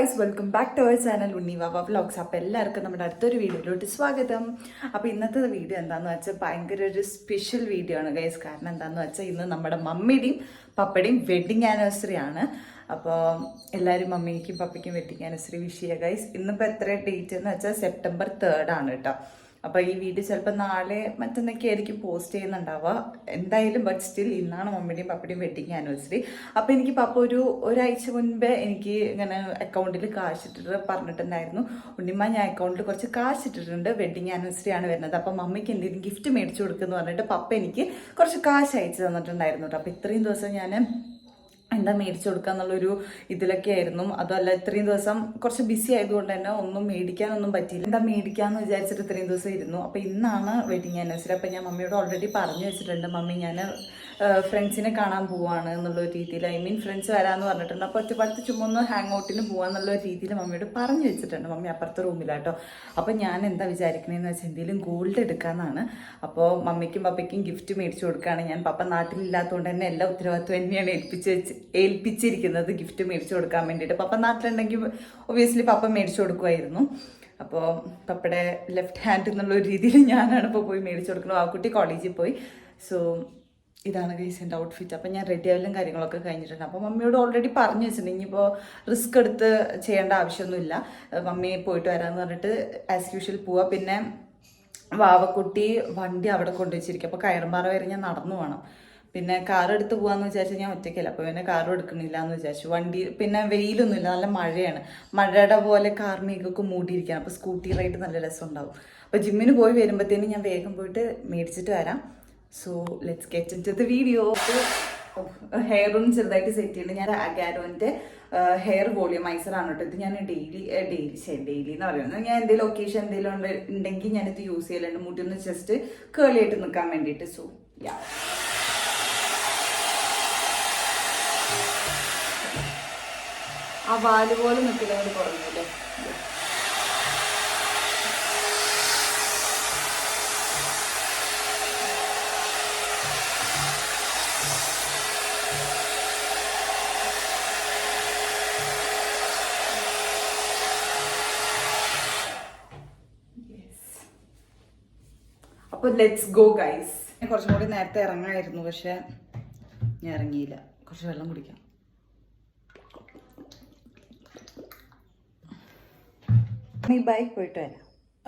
Guys welcome back to our channel Unnivava vlogs അപ്പോൾ എല്ലാവർക്കും നമ്മുടെ അടുത്തൊരു വീഡിയോയിലോട്ട് സ്വാഗതം. അപ്പോൾ ഇന്നത്തെ വീഡിയോ എന്താണെന്ന് വെച്ചാൽ ഭയങ്കര ഒരു സ്പെഷ്യൽ വീഡിയോ ആണ് ഗൈസ് കാരണം എന്താണെന്ന് വെച്ചാൽ ഇന്ന് നമ്മുടെ മമ്മിയുടെയും പപ്പയുടെയും വെഡിങ് ആനിവേഴ്സറി ആണ്. അപ്പോൾ എല്ലാവരും മമ്മിക്കും പപ്പയ്ക്കും വെഡിങ് ആനിവേഴ്സറി വിഷ് ചെയ്യുക ഗൈസ് ഇന്നിപ്പോൾ എത്ര ഡേറ്റ് എന്ന് വെച്ചാൽ സെപ്റ്റംബർ തേർഡ് ആണ് കേട്ടോ. അപ്പോൾ ഈ വീഡിയോ ചിലപ്പോൾ നാളെ മറ്റന്നൊക്കെ ആയിരിക്കും പോസ്റ്റ് ചെയ്യുന്നുണ്ടാവുക. എന്തായാലും ബട്ട് സ്റ്റിൽ ഇന്നാണ് മമ്മിയുടെയും പപ്പയുടെയും വെഡിങ് ആനിവേഴ്സറി അപ്പോൾ എനിക്ക് പപ്പ ഒരു ഒരാഴ്ച മുൻപേ എനിക്ക് ഇങ്ങനെ അക്കൗണ്ടിൽ കാശ് ഇട്ടിട്ട് പറഞ്ഞിട്ടുണ്ടായിരുന്നു. ഉണ്ണിമ്മ ഞാൻ അക്കൗണ്ടിൽ കുറച്ച് കാശ് ഇട്ടിട്ടുണ്ട്. വെഡിങ് ആനിവേഴ്സറി ആണ് വരുന്നത്. അപ്പോൾ മമ്മിക്ക് എന്തെങ്കിലും ഗിഫ്റ്റ് മേടിച്ചു കൊടുക്കുമെന്ന് പറഞ്ഞിട്ട് പപ്പ എനിക്ക് കുറച്ച് കാശ് അയച്ചു തന്നിട്ടുണ്ടായിരുന്നു കേട്ടോ അപ്പോൾ ഇത്രയും ദിവസം ഞാൻ എന്താ മേടിച്ചു കൊടുക്കുക എന്നുള്ളൊരു ഇതിലൊക്കെ ആയിരുന്നു അതല്ല ഇത്രയും ദിവസം കുറച്ച് ബിസി ആയതുകൊണ്ട് തന്നെ ഒന്നും മേടിക്കാനൊന്നും പറ്റിയില്ല. എന്താ മേടിക്കാന്ന് വിചാരിച്ചിട്ട് ഇത്രയും ദിവസം ഇരുന്നു. അപ്പോൾ ഇന്നാണ് വെഡിങ് ആനിവേഴ്സറി അപ്പോൾ ഞാൻ മമ്മിയോട് ഓൾറെഡി പറഞ്ഞു വെച്ചിട്ടുണ്ട് മമ്മി ഞാൻ ഫ്രണ്ട്സിനെ കാണാൻ പോവാണ് എന്നുള്ള രീതിയിൽ. ഐ മീൻ ഫ്രണ്ട്സ് വരാന്ന് പറഞ്ഞിട്ടുണ്ട്. അപ്പോൾ ഒറ്റപ്പാടത്ത് ചുമ്മാ ഒന്ന് ഹാങ് ഔട്ടിന് പോകാന്നുള്ള ഒരു രീതിയിൽ മമ്മിയോട് പറഞ്ഞു വെച്ചിട്ടുണ്ട്. മമ്മി അപ്പുറത്തെ റൂമിലാട്ടോ. അപ്പോൾ ഞാൻ എന്താ വിചാരിക്കണേന്ന് വെച്ചാൽ എന്തെങ്കിലും ഗോൾഡ് എടുക്കാമെന്നാണ് അപ്പോൾ മമ്മിക്കും പപ്പയ്ക്കും ഗിഫ്റ്റ് മേടിച്ചു കൊടുക്കുകയാണ് ഞാൻ. പപ്പ നാട്ടിലില്ലാത്തതുകൊണ്ട് തന്നെ എല്ലാ ഉത്തരവാദിത്വം തന്നെയാണ് ഏൽപ്പിച്ച് വെച്ച് ഏൽപ്പിച്ചിരിക്കുന്നത് ഗിഫ്റ്റ് മേടിച്ചു കൊടുക്കാൻ വേണ്ടിയിട്ട്. പപ്പ നാട്ടിലുണ്ടെങ്കിൽ ഒബിയസ്ലി പപ്പ മേടിച്ചു കൊടുക്കുമായിരുന്നു അപ്പോൾ പപ്പയുടെ ലെഫ്റ്റ് ഹാൻഡ് എന്നുള്ള ഒരു രീതിയിൽ ഞാനാണ് ഇപ്പോൾ പോയി മേടിച്ചു കൊടുക്കുന്നത്. ആ കുട്ടി കോളേജിൽ പോയി. സോ ഇതാണ് ഗൈസ് എന്റെ ഔട്ട്ഫിറ്റ് അപ്പം ഞാൻ റെഡി ആവലും കാര്യങ്ങളൊക്കെ കഴിഞ്ഞിട്ടുണ്ട്. അപ്പോൾ മമ്മിയോട് ഓൾറെഡി പറഞ്ഞു വെച്ചിട്ടുണ്ട്. ഇനിയിപ്പോൾ റിസ്ക് എടുത്ത് ചെയ്യേണ്ട ആവശ്യമൊന്നുമില്ല. മമ്മി പോയിട്ട് വരാമെന്ന് പറഞ്ഞിട്ട് ആസ് യൂഷ്വൽ പോവാം. പിന്നെ വാവക്കുട്ടി വണ്ടി അവിടെ കൊണ്ടുവച്ചിരിക്കും. അപ്പോൾ കയറുമ്പാറ വരെ ഞാൻ നടന്നു പോകണം പിന്നെ കാർ എടുത്ത് പോവാന്ന് വിചാരിച്ചാൽ ഞാൻ ഒറ്റയ്ക്കല്ല. അപ്പോൾ പിന്നെ കാർ എടുക്കണില്ല എന്ന് വിചാരിച്ചു. വണ്ടി പിന്നെ വെയിലൊന്നുമില്ല നല്ല മഴയാണ്. മഴയുടെ പോലെ കാർ കാറിനേക്കൊക്കെ മൂടിയിരിക്കുകയാണ്. അപ്പോൾ സ്കൂട്ടി റൈഡ് നല്ല രസമുണ്ടാവും. അപ്പോൾ ജിമ്മിന് പോയി വരുമ്പോഴത്തേനും ഞാൻ വേഗം പോയിട്ട് മേടിച്ചിട്ട് വരാം. So let's get into the video hair ഒന്ന് ചെറുതായിട്ട് സെറ്റ് ചെയ്യുന്നുണ്ട് ഞാൻ അഗാരോന്റെ ഹെയർ വോളിയമൈസർ ആണ് കേട്ടോ. ഇത് ഞാൻ ഡെയിലി ഡെയിലി ശരി ഡെയിലി എന്ന് പറയുന്നത്. ഞാൻ എന്തെങ്കിലും ഒക്കേഷൻ എന്തെങ്കിലും ഉണ്ട് ഉണ്ടെങ്കിൽ ഞാനിത് യൂസ് ചെയ്യലുണ്ട്. മുടി ഒന്ന് ജസ്റ്റ് കേളിയായിട്ട് നിൽക്കാൻ വേണ്ടിയിട്ട്. സോ യാ ആ വാൽ പോലെ നിൽക്കുന്നത് കുറഞ്ഞല്ലേ അപ്പോൾ ലെറ്റ്സ് ഗോ ഗൈസ് കുറച്ചും കൂടി നേരത്തെ ഇറങ്ങായിരുന്നു പക്ഷെ ഞാൻ ഇറങ്ങിയില്ല. കുറച്ച് വെള്ളം കുടിക്കാം. നീ ബൈ പോയിട്ട് വരാം.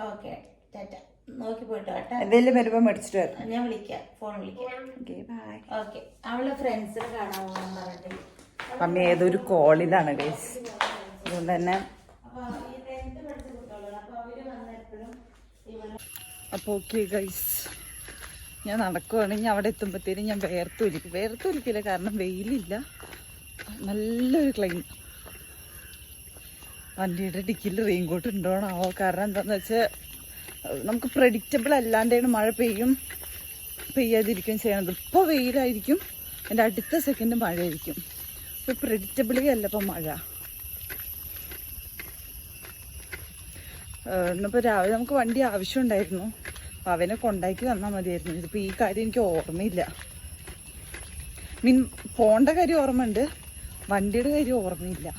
Okay tata. നോക്കി പോയിട്ട് വരട്ടെ എന്തെങ്കിലും വരുമ്പോൾ മേടിച്ചിട്ട് വരാം ഞാൻ വിളിക്കാം ഫോൺ വിളിക്കാം. ഓക്കെ ബൈ ഓക്കെ അവളെ ഫ്രണ്ട്സിനെ കാണാൻ പറഞ്ഞിട്ട്. ഏതൊരു കോളിലാണ് ഗൈസ് അതുകൊണ്ട് തന്നെ അപ്പോൾ ഓക്കെ ഗൈസ് ഞാൻ നടക്കുവാണെങ്കിൽ അവിടെ എത്തുമ്പോഴത്തേനും ഞാൻ വേർത്തൊലിക്കും വേർത്തൊലിക്കില്ല കാരണം വെയിലില്ല. നല്ലൊരു ക്ലൈം വണ്ടിയുടെ ഡിക്കിൽ റെയിൻകോട്ട് ഉണ്ടോണാവോ കാരണം എന്താണെന്ന് വെച്ചാൽ നമുക്ക് പ്രഡിക്റ്റബിൾ അല്ലാണ്ടാണ് മഴ പെയ്യും പെയ്യാതിരിക്കും ചെയ്യണത്. ഇപ്പോൾ വെയിലായിരിക്കും എന്റെ അടുത്ത സെക്കൻഡ് മഴയായിരിക്കും. ഇപ്പോൾ പ്രഡിക്റ്റബിളേ അല്ല ഇപ്പം മഴ. ഇന്നിപ്പോൾ രാവിലെ നമുക്ക് വണ്ടി ആവശ്യമുണ്ടായിരുന്നു. അവനെ കൊണ്ടാക്കി തന്നാൽ മതിയായിരുന്നു. ഇതിപ്പോൾ ഈ കാര്യം എനിക്ക് ഓർമ്മയില്ല. മീൻ പോണ്ട കാര്യം ഓർമ്മയുണ്ട്. വണ്ടിയുടെ കാര്യം ഓർമ്മയില്ല.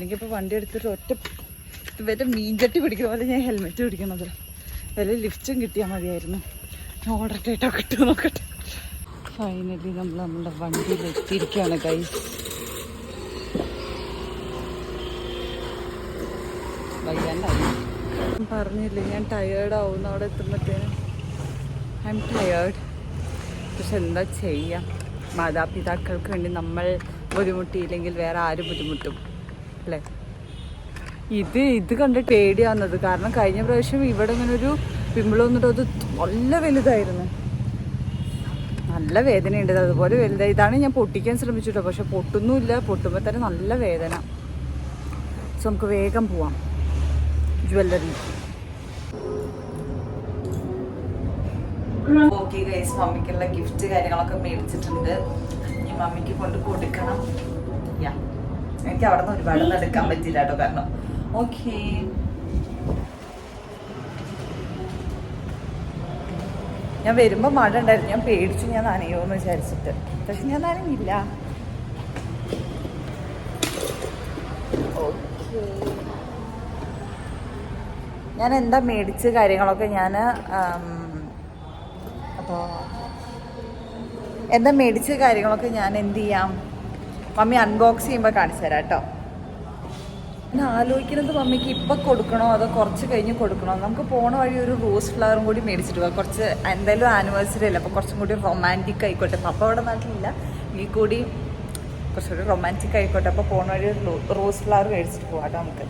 അല്ലെങ്കിൽ ഇപ്പോൾ വണ്ടി എടുത്തിട്ട് ഒറ്റ ഇവരുടെ മീൻചട്ടി പിടിക്കുന്ന പോലെ ഞാൻ ഹെൽമെറ്റ് പിടിക്കണത്. വല്ല ലിഫ്റ്റും കിട്ടിയാൽ മതിയായിരുന്നു. ഓടട്ടെ കേട്ടോ കിട്ടുമോ നോക്കട്ടെ. ഫൈനലി നമ്മൾ നമ്മുടെ വണ്ടിയിൽ എത്തിയിരിക്കുകയാണ് ഗൈസ് പറഞ്ഞില്ലേ ഞാൻ ടയേർഡ് ആവുന്ന അവിടെ എത്തുമ്പോഴത്തേനും ഐ എം ടയേർഡ് പക്ഷെ എന്താ ചെയ്യാം? മാതാപിതാക്കൾക്ക് വേണ്ടി നമ്മൾ ബുദ്ധിമുട്ടിയില്ലെങ്കിൽ വേറെ ആരും ബുദ്ധിമുട്ടും? അല്ലേ? ഇത് ഇത് കണ്ട് പേടിയാവുന്നത്. കാരണം കഴിഞ്ഞ പ്രാവശ്യം ഇവിടെ ഇങ്ങനെ ഒരു പിമ്പിൾ വന്നിട്ട് അത് നല്ല വലുതായിരുന്നു. നല്ല വേദനയുണ്ട്. അതുപോലെ വലുതായി ഇതാണ് ഞാൻ പൊട്ടിക്കാൻ ശ്രമിച്ചിട്ടോ. പക്ഷെ പൊട്ടുന്നുമില്ല. പൊട്ടുമ്പോൾ തന്നെ നല്ല വേദന. സോ നമുക്ക് വേഗം പോവാം. ജ്വല്ലറി. ഓക്കെ ഗൈസ് മമ്മിക്കുള്ള ഗിഫ്റ്റ് കാര്യങ്ങളൊക്കെ മേടിച്ചിട്ടുണ്ട്. ഇനി മമ്മിക്ക് കൊണ്ട് കൊടുക്കണം. എനിക്ക് അവിടെ നിന്ന് ഒരുപാടൊന്നും എടുക്കാൻ പറ്റില്ല കേട്ടോ കാരണം. ഓക്കെ ഞാൻ വരുമ്പോൾ മഴ ഉണ്ടായിരുന്നു. ഞാൻ പേടിച്ചു ഞാൻ നനയോന്ന് വിചാരിച്ചിട്ട്. പക്ഷെ ഞാൻ നനഞ്ഞില്ല. ഞാൻ എന്താ മേടിച്ച കാര്യങ്ങളൊക്കെ ഞാൻ അപ്പോൾ എന്താ മേടിച്ച കാര്യങ്ങളൊക്കെ ഞാൻ എന്ത് ചെയ്യാം? മമ്മി അൺബോക്സ് ചെയ്യുമ്പോൾ കാണിച്ചു തരാം കേട്ടോ ഞാൻ ആലോചിക്കുന്നത് മമ്മിക്ക് ഇപ്പം കൊടുക്കണോ അതോ കുറച്ച് കഴിഞ്ഞ് കൊടുക്കണോ? നമുക്ക് പോണ വഴി ഒരു റോസ് ഫ്ലവറും കൂടി മേടിച്ചിട്ട് പോകാം കുറച്ച് എന്തായാലും ആനിവേഴ്സറി അല്ല? അപ്പോൾ കുറച്ചും കൂടി റൊമാന്റിക് ആയിക്കോട്ടെ. പപ്പ അവിടെ നാട്ടിലില്ല. ഈ കൂടി കുറച്ചുകൂടി റൊമാന്റിക് ആയിക്കോട്ടെ. അപ്പോൾ പോണ വഴി ഒരു റോസ് ഫ്ലവർ മേടിച്ചിട്ട് പോകാം നമുക്ക്.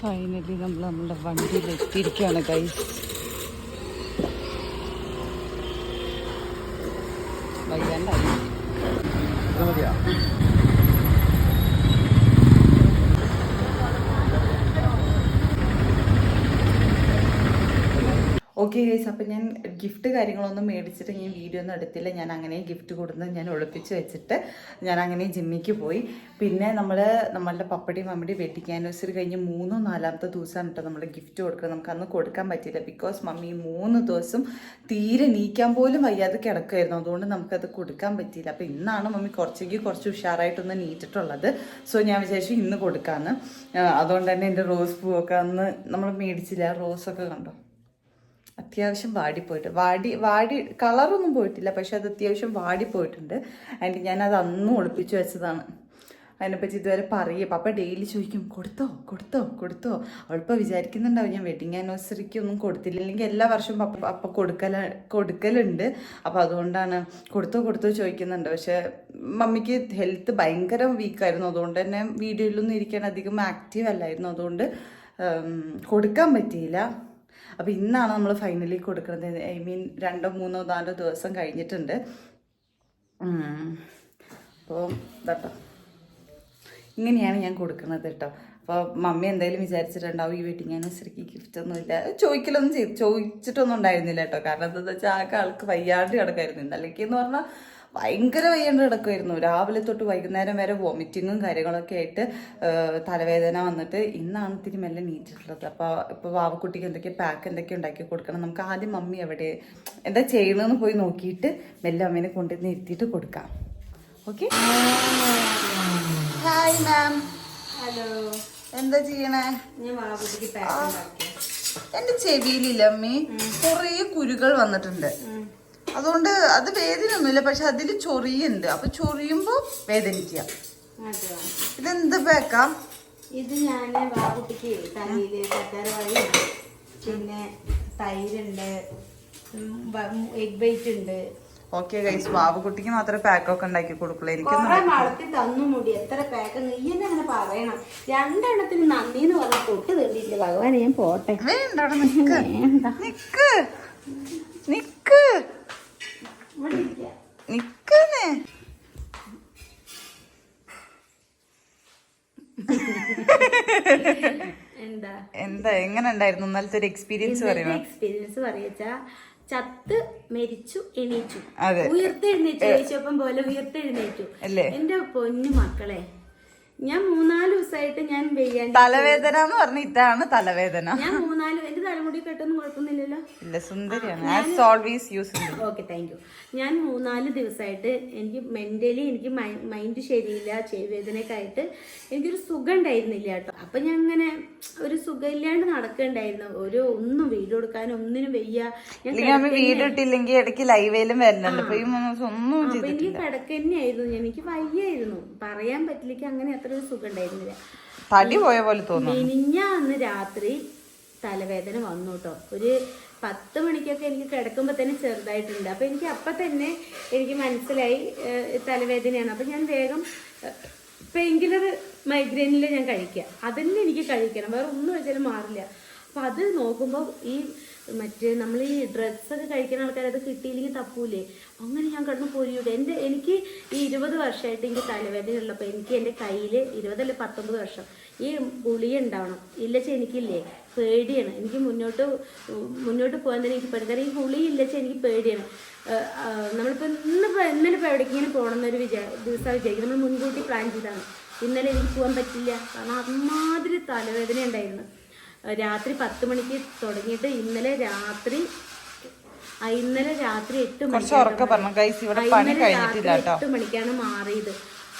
ഫൈനലി നമ്മൾ നമ്മുടെ വണ്ടിയിൽ എത്തിയിരിക്കുകയാണ് ഗൈസ് വയ്യാണ്ടായി ഓക്കെ ഗൈസ് അപ്പം ഞാൻ ഗിഫ്റ്റ് കാര്യങ്ങളൊന്നും മേടിച്ചിട്ട് ഞാൻ വീഡിയോ ഒന്നും എടുത്തില്ല. ഞാൻ അങ്ങനെ ഗിഫ്റ്റ് കൊടുത്ത് ഞാൻ ഒളിപ്പിച്ച് വെച്ചിട്ട് ഞാൻ അങ്ങനെ ജിമ്മിക്ക് പോയി. പിന്നെ നമ്മൾ നമ്മളുടെ പപ്പടി മമ്മടി വെഡിങ് ആനിവേഴ്സറി കഴിഞ്ഞ് മൂന്നോ നാലാമത്തെ ദിവസമാണ് കേട്ടോ നമ്മൾ ഗിഫ്റ്റ് കൊടുക്കുക നമുക്ക് അന്ന് കൊടുക്കാൻ പറ്റിയില്ല. ബിക്കോസ് മമ്മി മൂന്ന് ദിവസം തീരെ നീക്കാൻ പോലും വയ്യാതെ കിടക്കുമായിരുന്നു അതുകൊണ്ട് നമുക്കത് കൊടുക്കാൻ പറ്റിയില്ല. അപ്പോൾ ഇന്നാണ് മമ്മി കുറച്ചെങ്കിൽ കുറച്ച് ഉഷാറായിട്ടൊന്ന് നീറ്റിട്ടുള്ളത് സോ ഞാൻ വിചാരിച്ചു ഇന്ന് കൊടുക്കാമെന്ന് അതുകൊണ്ട് തന്നെ എന്റെ റോസ് പൂവൊക്കെ അന്ന് നമ്മൾ മേടിച്ചില്ല. റോസൊക്കെ കണ്ടോ? അത്യാവശ്യം വാടിപ്പോയിട്ട്. വാടി വാടി കളറൊന്നും പോയിട്ടില്ല പക്ഷെ അത് അത്യാവശ്യം വാടിപ്പോയിട്ടുണ്ട്. ആൻഡ് ഞാനത് അന്നും ഒളിപ്പിച്ച് വെച്ചതാണ്. അതിനെപ്പറ്റി ഇതുവരെ പറയും പപ്പ ഡെയിലി ചോദിക്കും കൊടുത്തോ കൊടുത്തോ കൊടുത്തോ? അവളിപ്പോൾ വിചാരിക്കുന്നുണ്ടാവും ഞാൻ വെഡിങ് ആനിവേഴ്സറിക്ക് ഒന്നും കൊടുത്തില്ല. അല്ലെങ്കിൽ എല്ലാ വർഷവും പപ്പ പപ്പ കൊടുക്കല കൊടുക്കലുണ്ട്. അപ്പോൾ അതുകൊണ്ടാണ് കൊടുത്തോ കൊടുത്തോ ചോദിക്കുന്നുണ്ട്. പക്ഷേ മമ്മിക്ക് ഹെൽത്ത് ഭയങ്കര വീക്കായിരുന്നു. അതുകൊണ്ട് തന്നെ വീഡിയോയിലൊന്നും ഇരിക്കാൻ അധികം ആക്റ്റീവ് അല്ലായിരുന്നു. അതുകൊണ്ട് കൊടുക്കാൻ പറ്റിയില്ല. അപ്പോൾ ഇന്നാണ് നമ്മൾ ഫൈനലി കൊടുക്കുന്നത് ഐ മീൻ രണ്ടോ മൂന്നോ നാലോ ദിവസം കഴിഞ്ഞിട്ടുണ്ട്. അപ്പോൾ ഇതാട്ടോ. ഇങ്ങനെയാണ് ഞാൻ കൊടുക്കുന്നത് കേട്ടോ അപ്പോൾ മമ്മി എന്തായാലും വിചാരിച്ചിട്ടുണ്ടാവും ഈ വെഡിങ് ആനിവേഴ്സറിക്ക് ഗിഫ്റ്റ് ഒന്നും ഇല്ല. ചോദിക്കലൊന്നും ചെയ്ത് ചോദിച്ചിട്ടൊന്നും ഉണ്ടായിരുന്നില്ല കേട്ടോ കാരണം എന്താണെന്ന് വെച്ചാൽ ആൾക്ക് ആൾക്ക് വയ്യാണ്ട് കിടക്കായിരുന്നു. അല്ലെങ്കിൽ എന്ന് പറഞ്ഞാൽ ഭയങ്കര വയ്യാണ്ട് കിടക്കുമായിരുന്നു രാവിലെ തൊട്ട് വൈകുന്നേരം വരെ വോമിറ്റിങ്ങും കാര്യങ്ങളൊക്കെ ആയിട്ട് തലവേദന വന്നിട്ട് ഇന്നാണ് ഇത്തിരി മെല്ലെ നീറ്റിട്ടുള്ളത്. അപ്പോൾ ഇപ്പോൾ വാവക്കുട്ടിക്ക് എന്തൊക്കെ പാക്ക് എന്തൊക്കെ ഉണ്ടാക്കി കൊടുക്കണം? നമുക്ക് ആദ്യം മമ്മി എവിടെ എന്താ ചെയ്യണമെന്ന് പോയി നോക്കിയിട്ട് മെല്ലെ അമ്മേനെ കൊണ്ടുവന്ന് ഇരുത്തിയിട്ട് കൊടുക്കാം. ഓക്കെ? ഹായ് മാം ഹലോ എന്താ ചെയ്യണേ? ഞാൻ വാവക്കുട്ടിക്ക് പാക്ക് ഉണ്ടാക്കി. എന്റെ ചെവിയിലില്ല അമ്മി? കുറേ കുരുകൾ വന്നിട്ടുണ്ട്. അതുകൊണ്ട് അത് വേദനയൊന്നുമില്ല. പക്ഷെ അതിൽ ചൊറിയുണ്ട്. അപ്പൊ ചൊറിയുമ്പോ വേദനിക്കുക. ഇതെന്ത് പേക്കാം? ഇത് ഞാൻ വാക്കുട്ടിക്ക് തലയിൽ ചക്കരവായി പിന്നെ തൈരുണ്ട്. എഗ് ബൈറ്റ് ഉണ്ട്. ഓക്കെ ഗൈസ് വാവുകുട്ടിക്ക് മാത്രമേ പാക്കൊക്കെ ഉണ്ടാക്കി കൊടുക്കുള്ളൂ. എനിക്ക് വളർത്തി തന്നു മുടി. എത്ര പാക്ക്? നീ എന്നെ അങ്ങനെ പറയണം. രണ്ടെണ്ണത്തിന് നന്ദി എന്ന് പറഞ്ഞ തൊട്ട് തന്നില്ല ഭഗവാൻ ഞാൻ പോട്ടെ. നിക്ക്. നിക്ക്. നിക്കുന്നേ. എന്താ? എങ്ങനെ ഉണ്ടായിരുന്നു എന്നാലത്തെ ഒരു എക്സ്പീരിയൻസ് പറയുമോ? എക്സ്പീരിയൻസ് പറയുക ചത്ത് മരിച്ചു എണീച്ചു. അതെ. ഉയർത്തെഴുന്നേറ്റു യേശോപ്പം പോലെ ഉയർത്തെഴുന്നേറ്റു എന്റെ പൊന്നു മക്കളെ ഞാൻ മൂന്നാൽ ദിവസമായിട്ട് ഞാൻ തലവേദന എന്ന് പറഞ്ഞ ഇതാണ് തലവേദന. ഞാൻ മൂന്നാൽ എന്റെ തലമുടി കെട്ടൊന്നും കുഴപ്പമൊന്നുമില്ലല്ലോ? ഇല്ല സുന്ദരിയാണ്. ആസ് ഓൾവേസ് യൂസ് ഓക്കെ താങ്ക് യു ഞാൻ മൂന്നാൽ ദിവസമായിട്ട് എനിക്ക് മെന്റലി എനിക്ക് മൈൻഡ് ശരിയില്ല ചെവിവേദനയൊക്കെ ആയിട്ട് എനിക്കൊരു സുഖം ഉണ്ടായിരുന്നില്ല കേട്ടോ. അപ്പൊ ഞാൻ അങ്ങനെ ഒരു സുഖമില്ലാണ്ട് നടക്കണ്ടായിരുന്നു ഒരു ഒന്നും വീട് കൊടുക്കാൻ ഒന്നിനും വയ്യ. ഞാൻ വീട് ഇട്ടില്ലെങ്കിൽ ഇടയ്ക്ക് ലൈവേലും വരുന്നുണ്ട് അപ്പൊ എനിക്ക് കിടക്ക തന്നെയായിരുന്നു എനിക്ക് വയ്യായിരുന്നു. പറയാൻ പറ്റില്ലെങ്കിൽ അങ്ങനെ അത്ര ഒരു സുഖം ഉണ്ടായിരുന്നില്ല തടി പോയ പോലെ തോന്നുന്നു. മിനിഞ്ഞാന്ന് രാത്രി തലവേദന വന്നു കേട്ടോ ഒരു പത്ത് മണിക്കൊക്കെ എനിക്ക് കിടക്കുമ്പോൾ തന്നെ ചെറുതായിട്ടുണ്ട്. അപ്പോൾ എനിക്ക് അപ്പം തന്നെ എനിക്ക് മനസ്സിലായി തലവേദനയാണ്. അപ്പം ഞാൻ വേഗം പെയിൻ കില്ലർ മൈഗ്രെയിനിൽ ഞാൻ കഴിക്കുക അതന്നെ എനിക്ക് കഴിക്കണം. വേറെ ഒന്നും വെച്ചാലും മാറില്ല. അപ്പം അത് നോക്കുമ്പോൾ ഈ മറ്റേ നമ്മൾ ഈ ഡ്രഗ്സ് ഒക്കെ കഴിക്കുന്ന ആൾക്കാർ അത് കിട്ടിയില്ലെങ്കിൽ തപ്പൂലേ. അങ്ങനെ ഞാൻ കടന്നു പൊരിയൂടെ എന്റെ എനിക്ക് ഈ ഇരുപത് വർഷമായിട്ട് എനിക്ക് തലവേദന ഉള്ളപ്പോൾ എനിക്ക് എന്റെ കയ്യിൽ ഇരുപതല്ല പത്തൊമ്പത് വർഷം ഈ ഗുളിക ഉണ്ടാവണം. ഇല്ലച്ച എനിക്കില്ലേ പേടിയാണ്. എനിക്ക് മുന്നോട്ട് മുന്നോട്ട് പോകാൻ തന്നെ എനിക്ക് പേടി. കാരണം ഈ ഹുളിയില്ല ഇല്ലച്ച എനിക്ക് പേടിയാണ്. നമ്മളിപ്പോൾ ഇന്നിപ്പോൾ ഇന്നലെ ഇപ്പോൾ എവിടേക്കെങ്കിലും പോകണം എന്നൊരു വിചാ ദിവസം വിചാരിക്കും. നമ്മൾ മുൻകൂട്ടി പ്ലാൻ ചെയ്താണ് ഇന്നലെ എനിക്ക് പോകാൻ പറ്റില്ല. കാരണം അമ്മാതിരി തലവേദന ഉണ്ടായിരുന്നു. രാത്രി പത്ത് മണിക്ക് തുടങ്ങിയിട്ട് ഇന്നലെ രാത്രി ഇന്നലെ രാത്രി എട്ട് ഇവിടെ ഇന്നലെ രാത്രി എട്ട് മണിക്കാണ് മാറിയത്.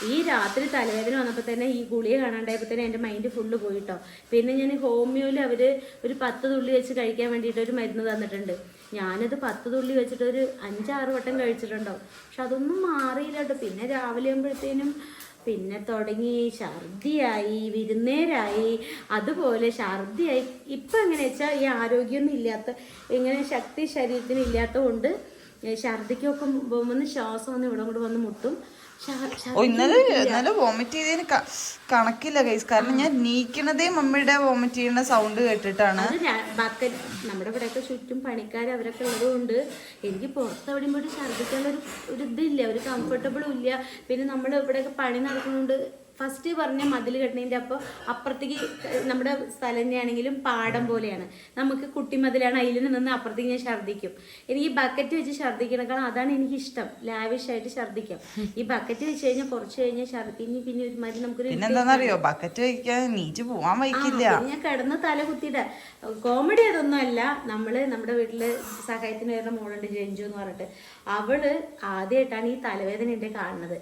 ഈ രാത്രി തലവേദന വന്നപ്പോൾ തന്നെ ഈ ഗുളിക കാണാണ്ടായപ്പോൾ തന്നെ എന്റെ മൈൻഡ് ഫുള്ള് പോയിട്ടോ. പിന്നെ ഞാൻ ഹോമിയോയിൽ അവർ ഒരു പത്ത് തുള്ളി വെച്ച് കഴിക്കാൻ വേണ്ടിയിട്ട് ഒരു മരുന്ന് തന്നിട്ടുണ്ട്. ഞാനത് പത്ത് തുള്ളി വെച്ചിട്ട് ഒരു അഞ്ചാറ് വട്ടം കഴിച്ചിട്ടുണ്ടാവും. പക്ഷെ അതൊന്നും മാറിയില്ല കേട്ടോ. പിന്നെ രാവിലെ ആകുമ്പോഴത്തേനും പിന്നെ തുടങ്ങി. ഛർദിയായി വിരുന്നേരായി. അതുപോലെ ഛർദിയായി. ഇപ്പം എങ്ങനെ വെച്ചാൽ ഈ ആരോഗ്യമൊന്നും ഇല്ലാത്ത ഇങ്ങനെ ശക്തി ശരീരത്തിന് ഇല്ലാത്തത് കൊണ്ട് ഛർദിക്കൊക്കെ പോകുമ്പോൾ ശ്വാസം ഒന്ന് ഇവിടെ കൂടെ വന്ന് മുട്ടും. ഓ ഇന്നലെ ഇന്നലെ വോമിറ്റ് ചെയ്തതിന് കണക്കില്ല കൈസ് കാരണം ഞാൻ നീക്കണതേ മമ്മിയുടെ വോമിറ്റ് ചെയ്യുന്ന സൗണ്ട് കേട്ടിട്ടാണ്. നമ്മുടെ ഇവിടെയൊക്കെ ചുറ്റും പണിക്കാർ അവരൊക്കെ ഉള്ളതുകൊണ്ട് എനിക്ക് പുറത്ത് എവിടെയും പോയിട്ട് ഛർദ്ദിക്കാനുള്ള ഒരു ഇതില്ല ഒരു കംഫർട്ടബിളും ഇല്ല. പിന്നെ നമ്മൾ ഇവിടെയൊക്കെ പണി നടക്കുന്നതുകൊണ്ട് ഫസ്റ്റ് പറഞ്ഞ മതിൽ കെട്ടുന്നതിന്റെ അപ്പോൾ അപ്പുറത്തേക്ക് നമ്മുടെ സ്ഥലം തന്നെയാണെങ്കിലും പാടം പോലെയാണ്. നമുക്ക് കുട്ടിമതിലാണ് അതിൽ നിന്ന് അപ്പുറത്തേക്ക് ഞാൻ ഛർദ്ദിക്കും. എനിക്ക് ബക്കറ്റ് വെച്ച് ഛർദ്ദിക്കണേക്കാളും അതാണ് എനിക്ക് ഇഷ്ടം ലാവിഷായിട്ട് ഛർദ്ദിക്കാം. ഈ ബക്കറ്റ് വെച്ച് കഴിഞ്ഞാൽ കുറച്ച് കഴിഞ്ഞാൽ ഇനി പിന്നെ ഒരുമാതിരി നമുക്കൊരു പിന്നെന്താന്നറിയോ ബക്കറ്റ് നീറ്റ് പോവാൻ വയ്ക്കില്ല. ഞാൻ കിടന്ന് തല കുത്തിയിട്ട്. കോമഡി അതൊന്നും അല്ല. നമ്മൾ നമ്മുടെ വീട്ടിൽ സഹായത്തിന് വരുന്ന മോളുണ്ട് ജഞ്ചു എന്ന് പറഞ്ഞിട്ട്. അവൾ ആദ്യമായിട്ടാണ് ഈ തലവേദന എന്റെ കാണുന്നത്.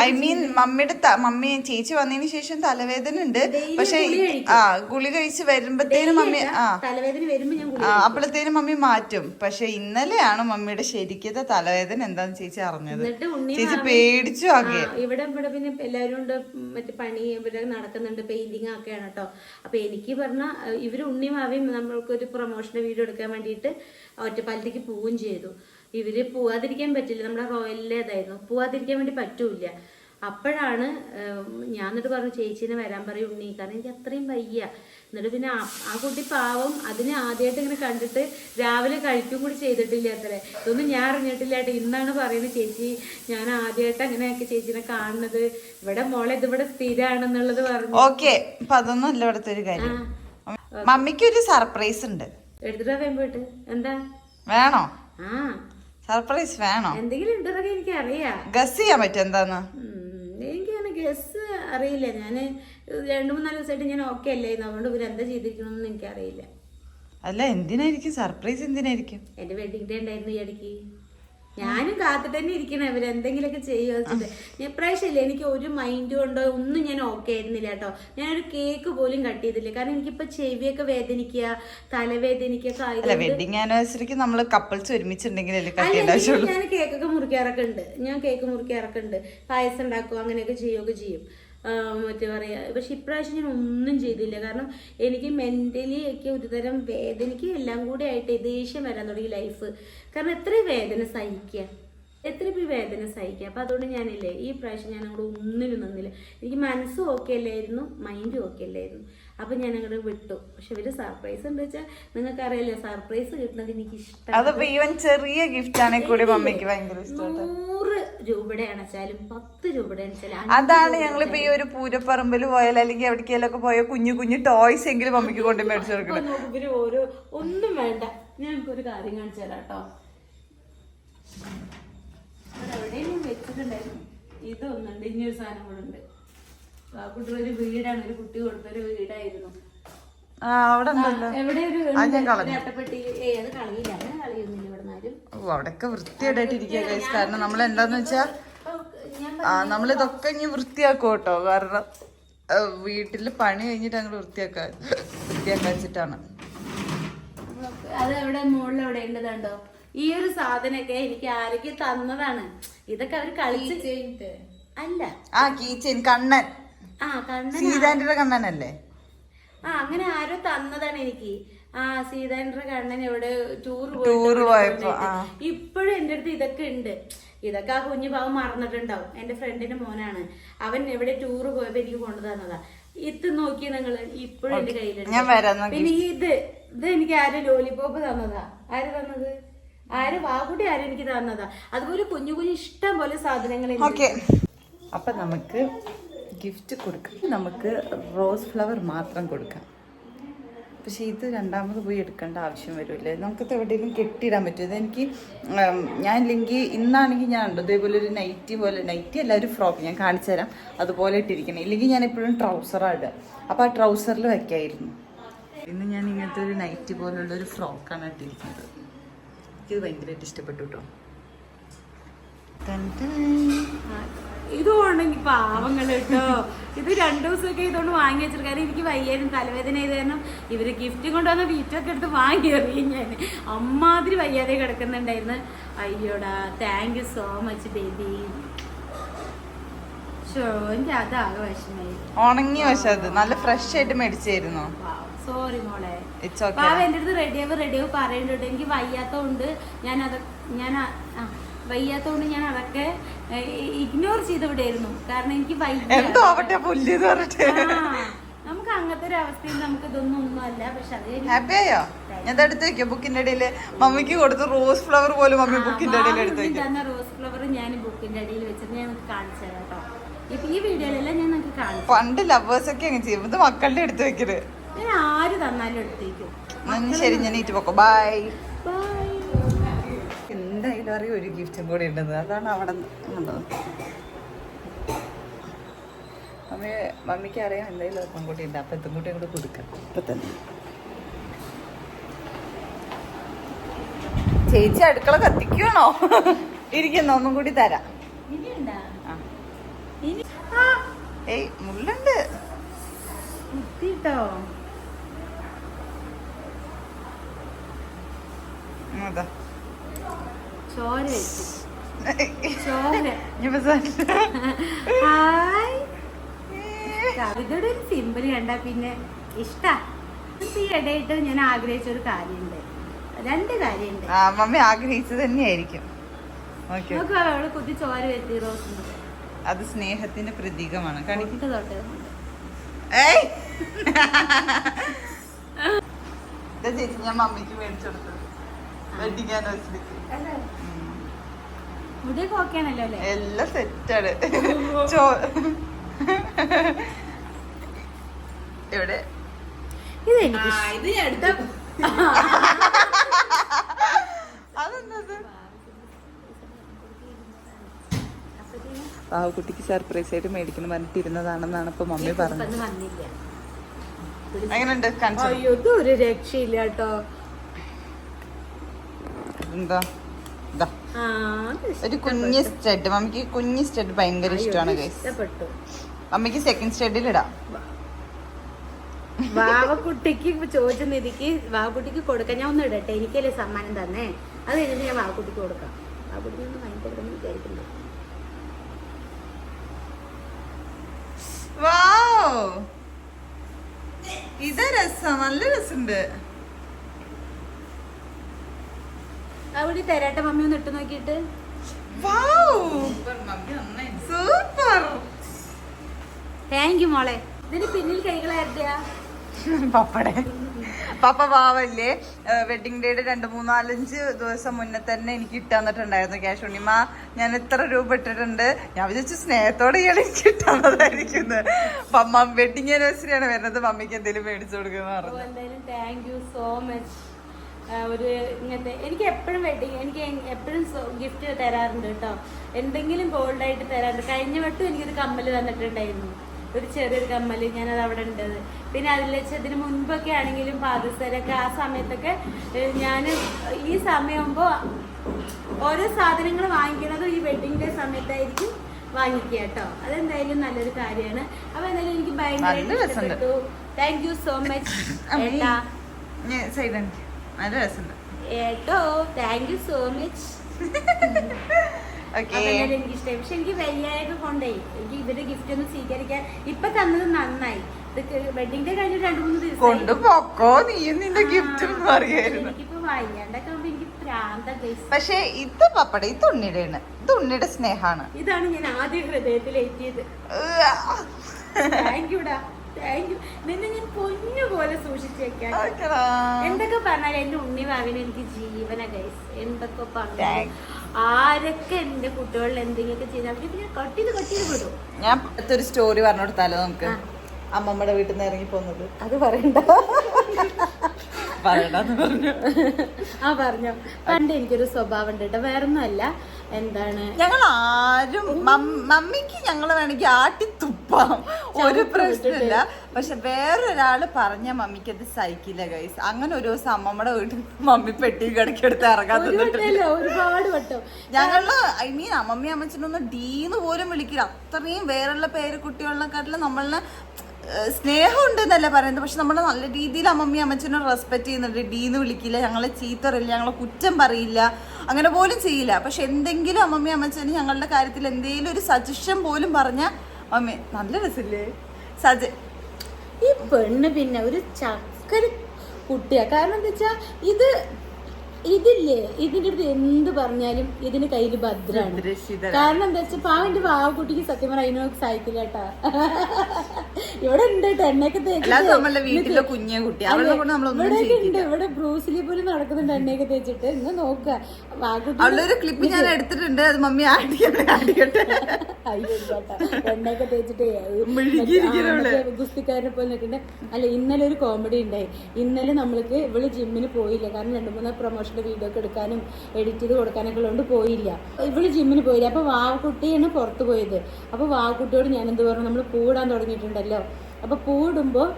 ഐ മീൻ മമ്മിയുടെ മമ്മി ചേച്ചി വന്നതിന് ശേഷം തലവേദന ഉണ്ട് പക്ഷെ ആ ഗുളി കഴിച്ച് വരുമ്പത്തേനും മമ്മി ആ. അപ്പോഴത്തേനും മമ്മി മാറ്റും. പക്ഷെ ഇന്നലെയാണ് മമ്മിയുടെ ശരിക്കത്തെ തലവേദന എന്താന്ന് ചേച്ചി അറിഞ്ഞത്. ചേച്ചി പേടിച്ചു ആകെ. ഇവിടെ ഇവിടെ പിന്നെ എല്ലാവരും ഉണ്ട് മറ്റേ പണി ഇവിടെ നടക്കുന്നുണ്ട് പെയിന്റിങ് ഒക്കെയാണ് കേട്ടോ. അപ്പൊ എനിക്ക് പറഞ്ഞ ഇവർ ഉണ്ണി നമ്മൾക്ക് ഒരു പ്രൊമോഷന്റെ വീഡിയോ എടുക്കാൻ വേണ്ടിയിട്ട് ഒറ്റപ്പാലത്തേക്ക് പോവുകയും ചെയ്തു. ഇവർ പോവാതിരിക്കാൻ പറ്റില്ല. നമ്മുടെ റോയലിലേതായിരുന്നു. പോവാതിരിക്കാൻ വേണ്ടി പറ്റൂല അപ്പോഴാണ് ഞാൻ എന്നിട്ട് പറഞ്ഞു ചേച്ചീനെ വരാൻ പറയും ഉണ്ണി. കാരണം എനിക്ക് അത്രയും വയ്യ. എന്നിട്ട് പിന്നെ ആ- കുട്ടി പാവം അതിനെ ആദ്യമായിട്ട് ഇങ്ങനെ കണ്ടിട്ട് രാവിലെ കഴിക്കും കൂടി ചെയ്തിട്ടില്ല അത്രേ. ഇതൊന്നും ഞാൻ അറിഞ്ഞിട്ടില്ല കേട്ടോ. ഇന്നാണ് പറയുന്നത് ചേച്ചി ഞാൻ ആദ്യമായിട്ട് അങ്ങനെയൊക്കെ ചേച്ചീനെ കാണുന്നത്. ഇവിടെ മോളെ ഇതിവിടെ സ്ഥിരമാണെന്നുള്ളത് പറഞ്ഞു. ഓക്കെ. അപ്പൊ അതൊന്നും അല്ല ഇവിടുത്തെ ഒരു കാര്യം. മമ്മിക്ക് ഒരു സർപ്രൈസ് ഉണ്ട്. എടുത്തിട്ട് പോയിട്ട് എന്താ? വേണോ? ആ. സർപ്രൈസ് വേണോ? എന്തെങ്കിലും ഉണ്ടെന്നൊക്കെ എനിക്ക് അറിയാം ഗസ് ചെയ്യാൻ പറ്റും എന്താന്ന്? എനിക്കങ്ങനെ ഗസ് അറിയില്ല. ഞാൻ രണ്ടു മൂന്നാൽ ദിവസമായിട്ട് ഞാൻ ഓക്കെ അല്ലേ അതുകൊണ്ട് ഇവർ എന്താ ചെയ്തിരിക്കണമെന്ന് എനിക്കറിയില്ല. അല്ല എന്തിനായിരിക്കും? സർപ്രൈസ് എന്തിനായിരിക്കും? എന്റെ വെഡിങ് ഡേ ഉണ്ടായിരുന്നു ഈ ഇടയ്ക്ക്. ഞാനും കാത്തിട്ട് തന്നെ ഇരിക്കണം. ഇവരെന്തെങ്കിലുമൊക്കെ ചെയ്യുക വെച്ചിട്ട്. ഞാൻ പ്രാവശ്യമില്ല എനിക്ക് ഒരു മൈൻഡ് കൊണ്ടോ ഒന്നും ഞാൻ ഓക്കെ ആയിരുന്നില്ല കേട്ടോ. ഞാനൊരു കേക്ക് പോലും കട്ട് ചെയ്തില്ല. കാരണം എനിക്കിപ്പോ ചെവിയൊക്കെ വേദനിക്കുക തലവേദനിക്കുക വെഡിങ് ആനിവേഴ്സറിക്ക് നമ്മൾ കപ്പിൾസ് ആവശ്യമുള്ളൂ ഞാൻ കേക്കൊക്കെ മുറിക്കാറൊക്കെ ഉണ്ട്. ഞാൻ കേക്ക് മുറിക്കാറൊക്കെ ഉണ്ട്. പായസം ഉണ്ടാക്കുക അങ്ങനെയൊക്കെ ചെയ്യുകയൊക്കെ ചെയ്യും. മറ്റേ പറയുക പക്ഷെ ഇപ്രാവശ്യം ഞാൻ ഒന്നും ചെയ്തില്ല. കാരണം എനിക്ക് മെന്റലി ഒക്കെ ഒരുതരം വേദനയ്ക്ക് എല്ലാം കൂടി ആയിട്ട് ദേഷ്യം വരാൻ തുടങ്ങി ലൈഫ് കാരണം എത്ര വേദന സഹിക്കുക. എത്ര പേര് വേദന സഹിക്കുക. അപ്പം അതുകൊണ്ട് ഞാനില്ലേ ഈ പ്രാവശ്യം ഞാൻ അങ്ങോട്ട് ഒന്നിനും നിന്നില്ല. എനിക്ക് മനസ്സും ഓക്കെ അല്ലായിരുന്നു മൈൻഡും ഓക്കെ അല്ലായിരുന്നു. അപ്പം ഞാൻ അങ്ങോട്ട് വിട്ടു. പക്ഷെ ഇവർ സർപ്രൈസ് ഉണ്ട് വെച്ചാൽ നിങ്ങൾക്ക് അറിയില്ലേ സർപ്രൈസ് കിട്ടുന്നത് എനിക്ക് ഇഷ്ടം ചെറിയ ഗിഫ്റ്റ് ആണെങ്കിൽ കൂടി മമ്മിക്ക് ഭയങ്കര നൂറ് രൂപയുടെ അണച്ചാലും പത്ത് രൂപയുടെ അണച്ചാലും അതാണ് ഞങ്ങളിപ്പോ ഈ ഒരു പൂരപ്പറമ്പിൽ പോയാൽ അല്ലെങ്കിൽ എവിടേക്കെങ്കിലൊക്കെ പോയ കുഞ്ഞു കുഞ്ഞു ടോയ്സ് എങ്കിലും മമ്മിക്ക് കൊണ്ട് മേടിച്ചു കൊടുക്കണം. ഇവർ ഓരോ ഒന്നും വേണ്ട. ഞാൻ ഒരു കാര്യം കാണിച്ചു തരാം കേട്ടോ വെച്ചിട്ടുണ്ടായിരുന്നു. ഇതൊന്നുണ്ട് ഇനിയൊരു സാധനം കൂടെ ഉണ്ട്. കുട്ടിയുടെ ഒരു വീടാണ് ഒരു കുട്ടി കൊടുത്തൊരു വീടായിരുന്നു. ആ അവിടെ ഉണ്ടല്ലോ. എവിടെ ഒരു. അട്ടപ്പെട്ടി ഏ അത് കളയില്ല അങ്ങനെ കളയൊന്നുമില്ല ഇവിടെ നിന്നാരും ഓ അവിടെയൊക്കെ വൃത്തിയായിട്ടിരിക്കുക ഗൈസ് കാരണം നമ്മൾ എന്താന്ന് വെച്ചാ ആ നമ്മളിതൊക്കെ ഇനി വൃത്തിയാക്കും കേട്ടോ. കാരണം വീട്ടിൽ പണി കഴിഞ്ഞിട്ട് അങ്ങോട്ട് വൃത്തിയാക്കാൻ വൃത്തിയാക്കാൻ വെച്ചിട്ടാണ്. അത് എവിടെ മുകളിൽ എവിടെ ഉണ്ടതുണ്ടോ ഈ ഒരു സാധനമൊക്കെ എനിക്ക് ആരൊക്കെ തന്നതാണ്. ഇതൊക്കെ അവർ കളിച്ച് അല്ല. ആ കീച്ചൻ കണ്ണൻ. ആ കണ്ണൻ സീതാന്റെ കണ്ണനല്ലേ? ആ അങ്ങനെ ആരോ തന്നതാണ് എനിക്ക്. ആ സീതാന്റെ കണ്ണൻ എവിടെ ടൂർ Tour പോയപ്പോ. ഇപ്പോഴും എന്റെ അടുത്ത് ഇതൊക്കെ ഉണ്ട്. ഇതൊക്കെ ആ കുഞ്ഞു പാവം മറന്നിട്ടുണ്ടാവും. എന്റെ ഫ്രണ്ടിന്റെ മോനാണ്. അവൻ എവിടെ ടൂർ പോയപ്പോ എനിക്ക് കൊണ്ടു തന്നതാ. ഇത് നോക്കി നിങ്ങൾ. ഇപ്പോഴും എന്റെ കയ്യിലുണ്ട്. പിന്നെ ഇത് ഇത് എനിക്ക് ആര് ലോലിപോപ്പ് തന്നതാ? ആര് തന്നത്? ആര് വാകുട്ടി ആര് എനിക്ക് തന്നതാ? അതുപോലെ കുഞ്ഞു കുഞ്ഞു ഇഷ്ടം പോലെ സാധനങ്ങൾ ഓക്കെ. അപ്പൊ നമുക്ക് ഗിഫ്റ്റ് കൊടുക്കുക നമുക്ക് റോസ് ഫ്ലവർ മാത്രം കൊടുക്കാം. പക്ഷെ ഇത് രണ്ടാമത് പോയി എടുക്കേണ്ട ആവശ്യം വരില്ലേ? നമുക്കത് എവിടെയെങ്കിലും കെട്ടിയിടാൻ പറ്റും ഇതെനിക്ക് ഞാൻ ഇല്ലെങ്കിൽ ഇന്നാണെങ്കിൽ ഞാൻ ഉണ്ട് ഇതേപോലെ ഒരു നൈറ്റി പോലെ നൈറ്റി അല്ല ഒരു ഫ്രോക്ക് ഞാൻ കാണിച്ചു തരാം. അതുപോലെ ഇട്ടിരിക്കണം. ഇല്ലെങ്കിൽ ഞാൻ എപ്പോഴും ട്രൗസറാണ് ഇടുക. അപ്പോൾ ആ ട്രൗസറിൽ വയ്ക്കായിരുന്നു ഇന്ന് ഞാൻ ഇങ്ങനത്തെ ഒരു നൈറ്റി പോലുള്ള ഒരു ഫ്രോക്കാണ് ഇട്ടിരിക്കുന്നത്. എനിക്കിത് ഭയങ്കരമായിട്ട് ഇഷ്ടപ്പെട്ടു കേട്ടോ ഇത് ഉണ്ടെങ്കിൽ പാവങ്ങൾ കേട്ടോ. ഇത് രണ്ടു ദിവസമൊക്കെ ഇതുകൊണ്ട് വാങ്ങി വെച്ചിട്ട് കാരണം എനിക്ക് വയ്യായിരുന്നു. തലവേദന ചെയ്ത് കാരണം ഇവർ ഗിഫ്റ്റ് കൊണ്ടുവന്ന വീറ്റൊക്കെ എടുത്ത് വാങ്ങി എറിയും ഞാൻ അമ്മാതിരി വയ്യാതെ കിടക്കുന്നുണ്ടായിരുന്നു. അയ്യോടാ thank you so much baby ഉണങ്ങിയ പക്ഷെ അത്. നല്ല ഫ്രഷ് ആയിട്ട് മേടിച്ചായിരുന്നു. സോറി മോളെ. ഇറ്റ്സ് ഓക്കെ എന്റെ അടുത്ത് റെഡിയാവ് റെഡിയാവ് പറയേണ്ടത് എനിക്ക് വയ്യാത്തോണ്ട് ഞാൻ അത് ഞാൻ വയ്യാത്തോണ്ട് ഞാൻ അതൊക്കെ ഇഗ്നോർ ചെയ്ത് വിടായിരുന്നു കാരണം എനിക്ക് നമുക്ക് അങ്ങനത്തെ ഒരു അവസ്ഥയിൽ നമുക്ക് ഇതൊന്നും ഒന്നുമല്ല. പക്ഷെ അത് ഹാപ്പി ആയോ? ഞാൻ എടുത്ത് വെക്കാം ബുക്കിന്റെ ഇടയിൽ മമ്മിക്ക് കൊടുത്ത് റോസ് ഫ്ലവർ പോലും മമ്മി ബുക്കിന്റെ ഇടയിൽ എടുത്ത് വാങ്ങി റോസ് ഫ്ലവർ ഞാൻ ബുക്കിന്റെ ഇടയിൽ വെച്ചിട്ട് ഞാൻ കാണിച്ചു തരാം കേട്ടോ. ഇപ്പൊ ഈ വീഡിയോയിലെല്ലാം ഞാൻ നിങ്ങൾക്ക് കാണിച്ചു പണ്ട് ലവേഴ്സ് ഒക്കെ അങ്ങനെ ചെയ്യും. ഇത് മക്കളുടെ എടുത്ത് വെക്കരുത് ഞാൻ ആര് തന്നാലും എടുത്തേക്കും ശരി ഞാൻ നീറ്റ് പോക്കോ. ബൈ അറിയാം ഒരു ഗിഫ്റ്റും കൂടി ഉണ്ടത് അതാണ് അവിടെ മമ്മി മമ്മിക്ക് അറിയാം എന്തെങ്കിലും ഒപ്പം കൂടി ഉണ്ട്. അപ്പം എത്തും കൂടി അങ്ങോട്ട് കൊടുക്കാം. ഇപ്പം തന്നെ. ചേച്ചി അടുക്കള കത്തിക്കണോ ഇരിക്കുന്ന ഒന്നും കൂടി തരാം. ഇനിയുണ്ടാ? ആ. ഇനി ഏയ് മുള്ളുണ്ട്. കുത്തിട്ടോ അതാ ചോര വെച്ചു. ചോര. ഹായ്. കവിതയുടെ ഒരു സിമ്പിൾ കണ്ടാ പിന്നെ ഇഷ്ടാ. ഈ ഇടയിട്ട് ഞാൻ ആഗ്രഹിച്ച ഒരു കാര്യമുണ്ട് രണ്ട് കാര്യമുണ്ട് മമ്മി ആഗ്രഹിച്ചത് തന്നെയായിരിക്കും. അവൾ കുത്തി ചോര വെത്തി റോസ് അത് സ്നേഹത്തിന്റെ പ്രതീകമാണ്. കാണിക്ക തൊട്ട്. ഏയ്! ചേച്ചി ഞാൻ മമ്മിക്ക് മേടിച്ചു കൊടുത്തത് വെഡിങ് ആനിവേഴ്സറിക്ക് മുടിയൊക്കെ ഓക്കെ ആണല്ലോ അല്ലേ? എല്ലാം സെറ്റാണ് ചോ എവിടെ? ഇത് എനിക്ക് പാവക്കുട്ടിക്ക് സർപ്രൈസ് ആയിട്ട് മേടിക്കണം പറഞ്ഞിട്ടിരുന്നതാണെന്നാണ് ഇപ്പൊ മമ്മി പറഞ്ഞത്. എങ്ങനെയുണ്ട്? കാണിച്ചു. അയ്യോ ഇത് ഒരു രക്ഷയില്ല കേട്ടോ. എന്താ? ഇതാ ഒരു കുഞ്ഞ് സ്റ്റഡ്. മമ്മിക്ക് കുഞ്ഞ് സ്റ്റഡ് ഭയങ്കര ഇഷ്ടമാണ് മമ്മിക്ക് സെക്കൻഡ് സ്റ്റഡിൽ ഇടാം. വാവക്കുട്ടിക്ക് ചോദിച്ച നിധിക്ക് വാവക്കുട്ടിക്ക് കൊടുക്കാൻ ഞാൻ ഒന്ന് ഇടട്ടെ. എനിക്കല്ലേ സമ്മാനം തന്നെ. അത് കഴിഞ്ഞിട്ട് ഞാൻ വാവക്കുട്ടിക്ക് കൊടുക്കാം. വാവക്കുട്ടിക്ക് ഒന്ന് വാങ്ങിക്കൊടുക്കണം വിചാരിക്കുന്നു വാവ് ഇതാ രസം. നല്ല രസമുണ്ട്. അവിടെ തരാട്ടെ മമ്മി ഒന്ന് ഇട്ട് നോക്കിയിട്ട്. സൂപ്പർ! താങ്ക് യു മോളെ. ഇതിന് പിന്നിൽ കൈകളായിരുന്നാ പപ്പടെ. പപ്പ പാവല്ലേ വെഡിങ് ഡേയുടെ രണ്ട് മൂന്നാലഞ്ച് ദിവസം മുന്നേ തന്നെ എനിക്ക് ഇട്ട് തന്നിട്ടുണ്ടായിരുന്നു ക്യാഷ് ഉണ്ണിമ ഞാൻ എത്ര രൂപ ഇട്ടിട്ടുണ്ട്? ഞാൻ വിചാരിച്ചു സ്നേഹത്തോടെ ഇയാൾ എനിക്ക് ഇട്ടുന്നതായിരിക്കും വെഡിങ് ആനിവേഴ്സറി ആണ് വരുന്നത്. മമ്മിക്ക് എന്തെങ്കിലും മേടിച്ചു കൊടുക്കുന്ന പറഞ്ഞു. എന്തായാലും താങ്ക് യു സോ മച്ച് ഒരു ഇങ്ങനത്തെ എനിക്ക് എപ്പോഴും വെഡിങ് എനിക്ക് എപ്പോഴും ഗിഫ്റ്റ് തരാറുണ്ട് കേട്ടോ. എന്തെങ്കിലും ഗോൾഡ് ആയിട്ട് തരാറുണ്ട്. കഴിഞ്ഞ വട്ടം എനിക്കൊരു കമ്മൽ തന്നിട്ടുണ്ടായിരുന്നു. ഒരു ചെറിയൊരു കമ്മൽ ഞാനത് അവിടെ ഉണ്ടത് പിന്നെ അതിൽ വെച്ച് ഇതിന് മുൻപൊക്കെ ആണെങ്കിലും പാദസരൊക്കെ ആ സമയത്തൊക്കെ ഞാൻ ഈ സമയമാകുമ്പോൾ ഓരോ സാധനങ്ങൾ വാങ്ങിക്കണത് ഈ വെഡിങ് ഡേ സമയത്തായിരിക്കും വാങ്ങിക്കുക കേട്ടോ. അതെന്തായാലും നല്ലൊരു കാര്യമാണ്. അപ്പൊ എന്തായാലും എനിക്ക് ഭയങ്കര താങ്ക് യു സോ മച്ച് നല്ല രസമുണ്ട്. ഏട്ടോ താങ്ക് യു സോ മച്ച് എനിക്ക് ഇഷ്ടമായി പക്ഷെ എനിക്ക് വയ്യായൊക്കെ കൊണ്ടേ എനിക്ക് ഇവരുടെ ഗിഫ്റ്റ് ഒന്ന് സ്വീകരിക്കാൻ ഇപ്പൊ തന്നത് നന്നായി. ഇത് വെഡിങ് ഡേ കഴിഞ്ഞ രണ്ടു മൂന്ന് ദിവസം കൊണ്ടുപോക്കോ നീയും നിന്റെ ഗിഫ്റ്റും എനിക്കിപ്പോ വയ്യാണ്ടൊക്കെ ആവുമ്പോ എനിക്ക് പ്രാന്ത. പക്ഷെ ഇത് പപ്പട ഇത് ഉണ്ണിയുടെയാണ് ഇത് ഉണ്ണിയുടെ സ്നേഹാണ്. ഇതാണ് ഞാൻ ആദ്യം ഹൃദയത്തിൽ എത്തിയത് താങ്ക് യുടാ താങ്ക് യു നിന്നെ ഞാൻ പൊന്നു പോലെ സൂക്ഷിച്ചു എന്തൊക്കെ പറഞ്ഞാലും എന്റെ ഉണ്ണി ഭാവിന് എനിക്ക് ജീവന ഗൈസ് എന്തൊക്കെ പറഞ്ഞു. ആരൊക്കെ എന്റെ കുട്ടികളിൽ എന്തെങ്കിലുമൊക്കെ ചെയ്താൽ അവർക്ക് ഞാൻ കട്ടിയത് കട്ടിയത് വിടും ഞാൻ അടുത്തൊരു സ്റ്റോറി പറഞ്ഞു കൊടുത്താലോ നമുക്ക്. അമ്മമ്മയുടെ വീട്ടിൽ നിന്ന് ഇറങ്ങി പോന്നത്. അത് പറയണ്ട. ആ പറഞ്ഞു. പണ്ട് എനിക്കൊരു സ്വഭാവം ഉണ്ട് കേട്ടോ. വേറൊന്നുമല്ല. എന്താണ്? ഞങ്ങൾ ആരും മമ്മിക്ക് ഞങ്ങൾ വേണമെങ്കിൽ ആട്ടി തുപ്പാം. ഒരു പ്രശ്നമില്ല. പക്ഷെ വേറൊരാൾ പറഞ്ഞ മമ്മിക്ക് അത് സഹിക്കില്ല ഗൈസ് അങ്ങനെ ഒരു ദിവസം അമ്മമ്മയുടെ വീട്ടിൽ മമ്മി പെട്ടി കിടക്കെടുത്ത് ഇറങ്ങാൻ ഒരുപാട് വട്ടം. ഞങ്ങൾ ഐ മീൻ അമ്മമ്മയും അമ്മച്ചനൊന്നും ഡീന്ന് പോലും വിളിക്കില്ല. അത്രയും വേറുള്ള പേര് കുട്ടികളെക്കാട്ടിലും നമ്മളെ സ്നേഹം ഉണ്ട് എന്നല്ല പറയുന്നത്. പക്ഷെ നമ്മൾ നല്ല രീതിയിൽ അമ്മമ്മയും അമ്മച്ചനെ റെസ്പെക്ട് ചെയ്യുന്നുണ്ട്. ഡീന്ന് വിളിക്കില്ല. ഞങ്ങളെ ചീത്തറില്ല ഞങ്ങളെ കുറ്റം പറയില്ല. അങ്ങനെ പോലും ചെയ്യില്ല. പക്ഷെ എന്തെങ്കിലും അമ്മമ്മയും അമ്മച്ചനും ഞങ്ങളുടെ കാര്യത്തിൽ എന്തെങ്കിലും ഒരു സജഷൻ പോലും പറഞ്ഞ അമ്മേ നല്ല രസമില്ലേ? സജ ഈ പെണ്ണ് പിന്നെ ഒരു ചക്കര കുട്ടിയാ. കാരണം എന്താ വെച്ചാ ഇത് ഇതില്ലേ? ഇതിന്റെ അടുത്ത് എന്ത് പറഞ്ഞാലും ഇതിന് കയ്യിൽ ഭദ്രാണ്. കാരണം എന്താ വെച്ചാൽ പാവന്റെ പാവക്കുട്ടിക്ക് സത്യം പറഞ്ഞാൽ അതിനൊക്കെ സഹായിക്കില്ല കേട്ടാ. ഇവിടെ ഉണ്ട് കേട്ടോ. എണ്ണയൊക്കെ ഇവിടെയൊക്കെ ഉണ്ട്. ഇവിടെ ബ്രൂസിലി പോലും നടക്കുന്നുണ്ട് എണ്ണയൊക്കെ തേച്ചിട്ട്. ഇന്ന് നോക്കുക പാവക്കുട്ടി ക്ലിപ്പ് ഞാൻ എടുത്തിട്ടുണ്ട്. അത് മമ്മി എണ്ണയൊക്കെ തേച്ചിട്ട് ഗുസ്തിക്കാരനെ പോലെ നിൽക്കുന്നുണ്ട്. അല്ല ഇന്നലെ ഒരു കോമഡി ഉണ്ടായി. ഇന്നലെ നമ്മൾക്ക് ഇവൾ ജിമ്മിന് പോയില്ല. കാരണം രണ്ടു മൂന്ന് പ്രൊമോഷന്റെ വീഡിയോ ഒക്കെ എടുക്കാനും എഡിറ്റ് ചെയ്ത് കൊടുക്കാനൊക്കെ ഉള്ളതുകൊണ്ട് പോയില്ല. ഇവൾ ജിമ്മിന് പോയില്ല. അപ്പൊ വാവക്കുട്ടിയാണ് പുറത്ത് പോയത്. അപ്പോൾ വാവക്കുട്ടിയോട് ഞാൻ എന്ത് പറഞ്ഞു നമ്മൾ പൂടാൻ തുടങ്ങിയിട്ടുണ്ടല്ലോ. അപ്പോൾ പൂടുമ്പോൾ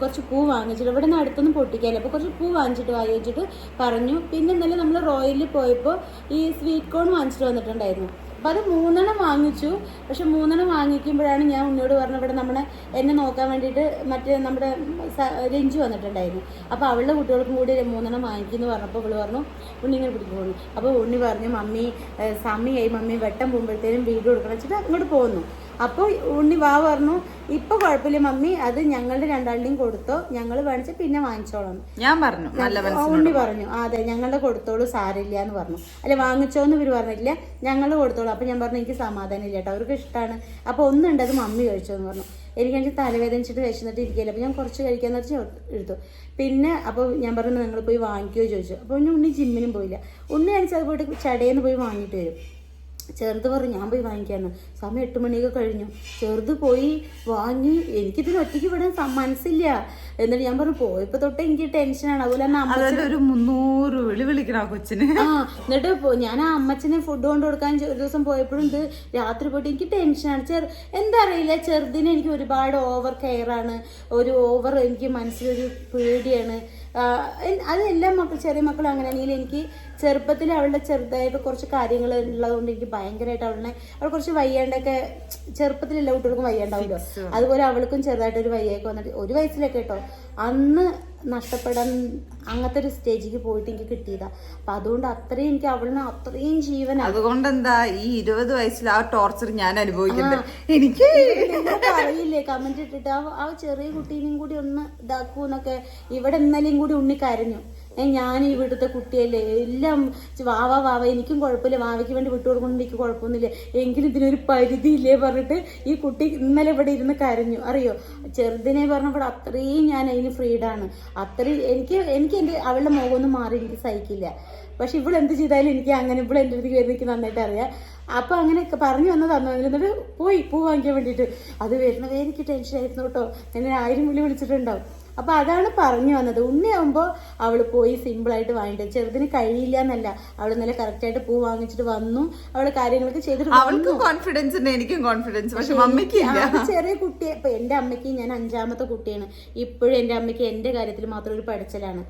കുറച്ച് പൂ വാങ്ങിച്ചിട്ട് ഇവിടെ നിന്ന് അടുത്തൊന്നും പൊട്ടിക്കാല്ല അപ്പൊ കുറച്ച് പൂ വാങ്ങിച്ചിട്ട് വാങ്ങിച്ചിട്ട് പറഞ്ഞു. പിന്നെ ഇന്നലെ നമ്മൾ റോയലിൽ പോയപ്പോൾ ഈ സ്വീറ്റ് കോൺ വാങ്ങിച്ചിട്ട് വന്നിട്ടുണ്ടായിരുന്നു. അപ്പൊ അത് മൂന്നെണ്ണം വാങ്ങിച്ചു. പക്ഷെ മൂന്നെണ്ണം വാങ്ങിക്കുമ്പോഴാണ് ഞാൻ ഉന്നോട് പറഞ്ഞ ഇവിടെ നമ്മുടെ എന്നെ നോക്കാൻ വേണ്ടിയിട്ട് മറ്റേ നമ്മുടെ രഞ്ജു വന്നിട്ടുണ്ടായിരുന്നു. അപ്പോൾ അവളുടെ കുട്ടികൾക്കും കൂടി മൂന്നെണ്ണം വാങ്ങിക്കുന്നു പറഞ്ഞപ്പോൾ ഇവൾ പറഞ്ഞു ഉണ്ണി ഇങ്ങനെ പോകുന്നു അപ്പോൾ ഉണ്ണി പറഞ്ഞു മമ്മി സമ്മിയായി മമ്മി വെട്ടം പോകുമ്പോഴത്തേനും വീട് കൊടുക്കണം. വെച്ചിട്ട് അങ്ങോട്ട് പോകുന്നു അപ്പോൾ ഉണ്ണി വാ പറഞ്ഞു ഇപ്പൊ കുഴപ്പമില്ല മമ്മി അത് ഞങ്ങളുടെ രണ്ടാളുടെയും കൊടുത്തോ ഞങ്ങൾ വേണിച്ച പിന്നെ വാങ്ങിച്ചോളാം. ഞാൻ പറഞ്ഞു ഉണ്ണി പറഞ്ഞു. അതെ ഞങ്ങളുടെ കൊടുത്തോളൂ സാരില്ല എന്ന് പറഞ്ഞു. അല്ല വാങ്ങിച്ചോന്ന് ഇവർ പറഞ്ഞില്ല ഞങ്ങൾ കൊടുത്തോളൂ. അപ്പൊ ഞാൻ പറഞ്ഞു എനിക്ക് സമാധാനം ഇല്ല കേട്ടോ അവർക്ക് ഇഷ്ടമാണ് അപ്പൊ ഒന്നുണ്ട് അത് മമ്മി കഴിച്ചോ എന്ന് പറഞ്ഞു. എനിക്കാണെങ്കിൽ തലവേദനിച്ചിട്ട് വിശന്നിട്ട് ഇരിക്കില്ല അപ്പൊ ഞാൻ കുറച്ച് കഴിക്കാന്ന് വെച്ചാൽ എടുത്തു. പിന്നെ അപ്പോൾ ഞാൻ പറഞ്ഞു നിങ്ങൾ പോയി വാങ്ങിക്കുകയോ ചോദിച്ചു. അപ്പോൾ ഉണ്ണി ഉണ്ണി ജിമ്മിനും പോയില്ല. ഉണ്ണി അടിച്ച് അത് പോയിട്ട് ചടയെന്ന് പോയി വാങ്ങിയിട്ട് വരും. ചെറുത് പറഞ്ഞു ഞാൻ പോയി വാങ്ങിക്കാന്ന്. സമയം എട്ട് മണിയൊക്കെ കഴിഞ്ഞു. ചെറുത് പോയി വാങ്ങി. എനിക്കിതിന് ഒറ്റയ്ക്ക് വിടാൻ മനസ്സില്ല. എന്നിട്ട് ഞാൻ പറഞ്ഞു പോയപ്പോ തൊട്ട് എനിക്ക് ടെൻഷനാണ് അതുപോലെ തന്നെ ഒരു മുന്നൂറ് വിളി വിളിക്കണം ആ കൊച്ചിന്. ആ എന്നിട്ട് ഞാൻ ആ അമ്മച്ചനെ ഫുഡ് കൊണ്ട് കൊടുക്കാൻ ഒരു ദിവസം പോയപ്പോഴും ഇത് രാത്രി പോയിട്ട് എനിക്ക് ടെൻഷനാണ് ചെറു എന്താ അറിയില്ല ചെറുതിന് എനിക്ക് ഒരുപാട് ഓവർ കെയർ ആണ്. ഒരു ഓവർ എനിക്ക് മനസ്സിലൊരു പേടിയാണ്. അത് എല്ലാ മക്കൾ ചെറിയ മക്കളും അങ്ങനെയാണെങ്കിൽ എനിക്ക് ചെറുപ്പത്തിൽ അവളുടെ ചെറുതായിട്ട് കുറച്ച് കാര്യങ്ങൾ ഉള്ളതുകൊണ്ട് എനിക്ക് ഭയങ്കരമായിട്ട് അവളെ അവൾ കുറച്ച് വയ്യാണ്ടൊക്കെ ചെറുപ്പത്തിൽ എല്ലാ കുട്ടികൾക്കും വയ്യാണ്ടാവുമല്ലോ അതുപോലെ അവൾക്കും ചെറുതായിട്ട് ഒരു വയ്യൊക്കെ വന്നിട്ട് ഒരു വയസ്സിലൊക്കെ കേട്ടോ. അന്ന് നഷ്ടപ്പെടാൻ അങ്ങനത്തെ ഒരു സ്റ്റേജിലേക്ക് പോയിട്ട് എനിക്ക് കിട്ടിയതാ. അപ്പൊ അതുകൊണ്ട് അത്രയും എനിക്ക് അവളിന് അത്രയും ജീവൻ അതുകൊണ്ട് എന്താ ഈ ഇരുപത് വയസ്സിൽ ആ ടോർച്ചർ ഞാൻ അനുഭവിക്കുന്നത്? എനിക്ക് അറിയില്ലേ കമന്റ് ഇട്ടിട്ട് ആ ചെറിയ കുട്ടീനെയും കൂടി ഒന്ന് ഇതാക്കൂന്നൊക്കെ ഇവിടെ ഇന്നലെയും കൂടി ഉണ്ണി കരഞ്ഞു. ഞാൻ ഈ വീട്ടിലത്തെ കുട്ടിയല്ലേ? എല്ലാം വാവ വാവ എനിക്കും കുഴപ്പമില്ല. വാവയ്ക്ക് വേണ്ടി വിട്ടു കൊടുക്കുന്നത് എനിക്ക് കുഴപ്പമൊന്നുമില്ല. എങ്കിലും ഇതിനൊരു പരിധിയില്ലേ പറഞ്ഞിട്ട് ഈ കുട്ടി ഇന്നലെ ഇവിടെ ഇരുന്ന് കരഞ്ഞു. അറിയോ? ചെറുതിനെ പറഞ്ഞപ്പോൾ അത്രയും ഞാൻ അതിന് ഫ്രീഡാണ് അത്രയും എനിക്ക് എനിക്ക് എന്റെ അവളുടെ മുഖമൊന്നും മാറി എനിക്ക് സഹിക്കില്ല. പക്ഷെ ഇവിടെ എന്ത് ചെയ്താലും എനിക്ക് അങ്ങനെ ഇവിടെ എന്റെ അടുത്ത് കയറി എനിക്ക് നന്നായിട്ട് അറിയാം. അപ്പൊ അങ്ങനെ പറഞ്ഞു വന്ന് തന്നു എന്നിട്ട് പോയി. പൂ വാങ്ങിക്കാൻ വേണ്ടിയിട്ട്. അത് വരുന്നവേ എനിക്ക് ടെൻഷൻ ആയിരുന്നു കേട്ടോ. എന്നെ ആയിരം വിളി വിളിച്ചിട്ടുണ്ടാവും. അപ്പൊ അതാണ് പറഞ്ഞു വന്നത്. ഉണ്ണിയാവുമ്പോ അവൾ പോയി സിമ്പിൾ ആയിട്ട് വാങ്ങിട്ട് ചെറുതിന് കഴിയില്ല എന്നല്ല അവൾ നല്ല കറക്റ്റ് ആയിട്ട് പൂ വാങ്ങിച്ചിട്ട് വന്നു. അവൾ കാര്യങ്ങളൊക്കെ ചെയ്തിട്ട് അവൾക്ക് കോൺഫിഡൻസ് ഉണ്ട് എനിക്കും കോൺഫിഡൻസ് പക്ഷെ മമ്മിക്ക് ചെറിയ കുട്ടി ഇപ്പൊ എന്റെ അമ്മയ്ക്ക് ഞാൻ അഞ്ചാമത്തെ കുട്ടിയാണ്. ഇപ്പോഴും എന്റെ അമ്മയ്ക്ക് എന്റെ കാര്യത്തിൽ മാത്രം ഒരു പഠിച്ചലാണ്.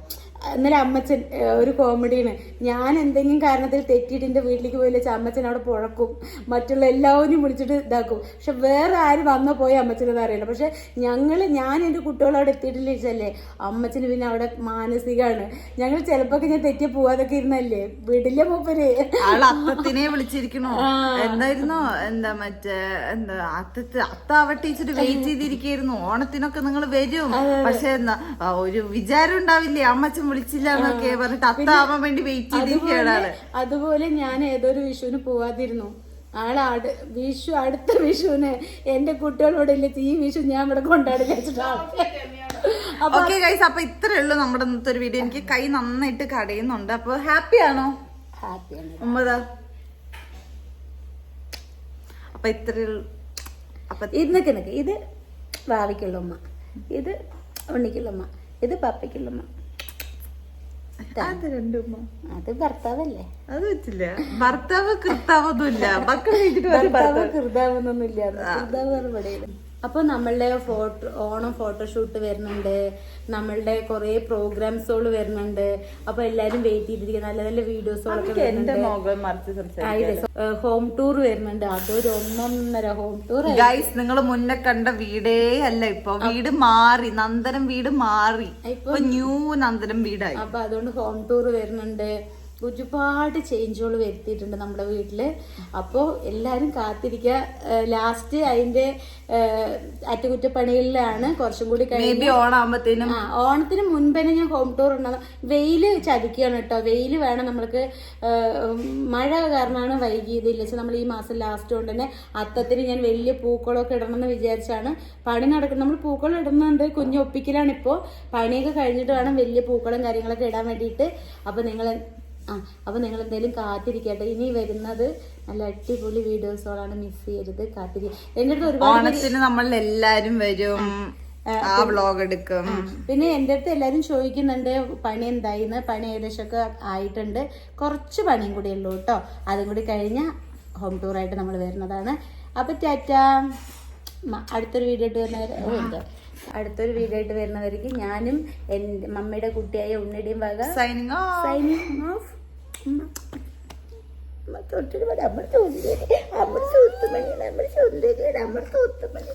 ഇന്നലെ അമ്മച്ചൻ ഒരു കോമഡിയാണ്. ഞാൻ എന്തെങ്കിലും കാരണത്തിൽ തെറ്റിയിട്ട് എന്റെ വീട്ടിലേക്ക് പോയില്ല വെച്ചാൽ അമ്മച്ചൻ അവിടെ പുഴക്കും മറ്റുള്ള എല്ലാവരും വിളിച്ചിട്ട് ഇതാക്കും. പക്ഷെ വേറെ ആര് വന്നോ പോയി അമ്മച്ചനത് അറിയില്ല. പക്ഷെ ഞങ്ങൾ ഞാൻ എന്റെ കുട്ടികൾ അവിടെ എത്തിയിട്ടില്ല വെച്ചല്ലേ അമ്മച്ചന് പിന്നെ അവിടെ മാനസികമാണ് ഞങ്ങൾ ചിലപ്പോ ഞാൻ തെറ്റി പോവാതൊക്കെ ഇരുന്നല്ലേ? വീട്ടിലെ മൂപ്പര്. അത്തത്തിനെ വിളിച്ചിരിക്കണോ. എന്തായിരുന്നു? എന്താ മറ്റേ എന്താ അത്തത്ത് അത്താവ ടീച്ചർ വെയിറ്റ് ചെയ്തിരിക്കുന്നു ഓണത്തിനൊക്കെ നിങ്ങൾ വരും. പക്ഷെ എന്താ ഒരു വിചാരം ഉണ്ടാവില്ലേ? അമ്മച്ചൻ വിളിച്ചില്ല എന്നൊക്കെ പറഞ്ഞിട്ട് അത്താവാൻ വേണ്ടി വെയിറ്റ് ചെയ്തിരിക്കുകയാണ് ആൾ. അതുപോലെ ഞാൻ ഏതൊരു വിഷുവിന് പോവാതിരുന്നു. ആൾ അടു വിഷു അടുത്ത വിഷുവിന് എന്റെ കുട്ടികളോട് ഇല്ല ഈ വിഷു ഞാൻ ഇവിടെ കൊണ്ടാടില്ല ഓക്കെ ഗൈസ് അപ്പൊ ഇത്രേ ഉള്ളൂ നമ്മുടെ ഇന്നത്തെ ഒരു വീഡിയോ എനിക്ക് കൈ നന്നായിട്ട് കടയുന്നുണ്ട്. അപ്പൊ ഹാപ്പി ആണോ? ഒമ്പതാ അപ്പൊ ഇത്രേ അപ്പൊ ഇന്നൊക്കെ നിക്ക് നിക്ക്. ഇത് ഭാവിക്കുള്ള ഉമ്മ. ഇത് ഉണ്ണിക്കുള്ള ഉമ്മ. ഇത് പപ്പയ്ക്കുള്ള ഉമ്മ. അത്. ഭർത്താവല്ലേ? അത് വെച്ചില്ല ഭർത്താവ് കൃത്താവൊന്നുമില്ല മക്കൾ ഭർത്താവ് ഭർത്താവ്. കൃതാവെന്നൊന്നും കൃതാവ് ഇവിടെ അപ്പോൾ നമ്മളുടെ ഫോട്ടോ ഓണം ഫോട്ടോഷൂട്ട് വരുന്നുണ്ട്. നമ്മളുടെ കുറേ പ്രോഗ്രാംസുകൾ വരുന്നുണ്ട്. അപ്പോൾ എല്ലാരും വെയിറ്റ് ചെയ്തിരിക്കുക നല്ല നല്ല വീഡിയോസുകളൊക്കെ വരുന്നുണ്ട്. ഹോം ടൂർ വരുന്നുണ്ട്. അതൊരു ഒന്നൊന്നര ഹോം ടൂർ ഗൈസ് നിങ്ങൾ മുന്നേ കണ്ട വീടേ അല്ല ഇപ്പൊ. വീട് മാറി. നന്ദനം വീട് മാറി. ഇപ്പൊ ന്യൂ നന്ദനം വീടായി. അപ്പൊ അതുകൊണ്ട് ഹോം ടൂർ വരുന്നുണ്ട്. ഒരുപാട് ചേഞ്ചുകൾ വരുത്തിയിട്ടുണ്ട് നമ്മുടെ വീട്ടിൽ അപ്പോൾ എല്ലാവരും കാത്തിരിക്കുക ലാസ്റ്റ് അതിന്റെ ഏഹ്, അറ്റകുറ്റപ്പണികളിലാണ് കുറച്ചും കൂടി കഴിഞ്ഞു. ഓണാകുമ്പത്തേനും ആ ഓണത്തിന് മുൻപ് തന്നെ ഞാൻ ഹോം ടൂർ ഉണ്ടാകും വെയിൽ ചതിക്കുകയാണ് കേട്ടോ. വെയിൽ വേണം നമ്മൾക്ക്. മഴ കാരണമാണ് വൈകിയത് ഇല്ല വെച്ചാൽ നമ്മൾ ഈ മാസം ലാസ്റ്റ് കൊണ്ട് തന്നെ അത്തത്തിന് ഞാൻ വലിയ പൂക്കളൊക്കെ ഇടണമെന്ന് വിചാരിച്ചാണ്. പണി നടക്കുന്നത് നമ്മൾ പൂക്കളം ഇടുന്നുണ്ട്. കുഞ്ഞൊപ്പിക്കലാണ് ഇപ്പോൾ പണിയൊക്കെ കഴിഞ്ഞിട്ട് വേണം വലിയ പൂക്കളും കാര്യങ്ങളൊക്കെ ഇടാൻ വേണ്ടിയിട്ട്. അപ്പോൾ നിങ്ങൾ ആ അപ്പോൾ നിങ്ങൾ എന്തായാലും കാത്തിരിക്കട്ടെ. ഇനി വരുന്നത് നല്ല അടിപൊളി വീഡിയോസുകളാണ് മിസ് ചെയ്യരുത്. കാത്തിരിക്കുക എന്റെ അടുത്ത് ഒരുപാട് നമ്മൾ എല്ലാരും വരും. ആ വ്ളോഗ് എടുക്കും. പിന്നെ എന്റെ അടുത്ത് എല്ലാരും ചോദിക്കുന്നുണ്ട് പണി എന്തായിന്ന്? പണി ഏകദേശമൊക്കെ ആയിട്ടുണ്ട്. കുറച്ച് പണിയും കൂടി ഉള്ളൂ കേട്ടോ അതും കൂടി കഴിഞ്ഞ ഹോം ടൂറായിട്ട് നമ്മൾ വരുന്നതാണ്. അപ്പൊ ടാറ്റ. അടുത്തൊരു വീഡിയോ ഇട്ട് വരുന്നവരെ അടുത്തൊരു വീഡിയോ ആയിട്ട് വരുന്നവർക്ക് ഞാനും എന്റെ മമ്മിയുടെ കുട്ടിയായ ഉണ്ണിയുടെയും വക സൈനിങ് സൈനിങ് ഓഫ് തൊട്ടിട്ട് നമ്മൾ സുന്ദരി നമ്മൾ സുത്തുമണി നമ്മൾ സുന്ദരി നമ്മൾ സുത്തുമണി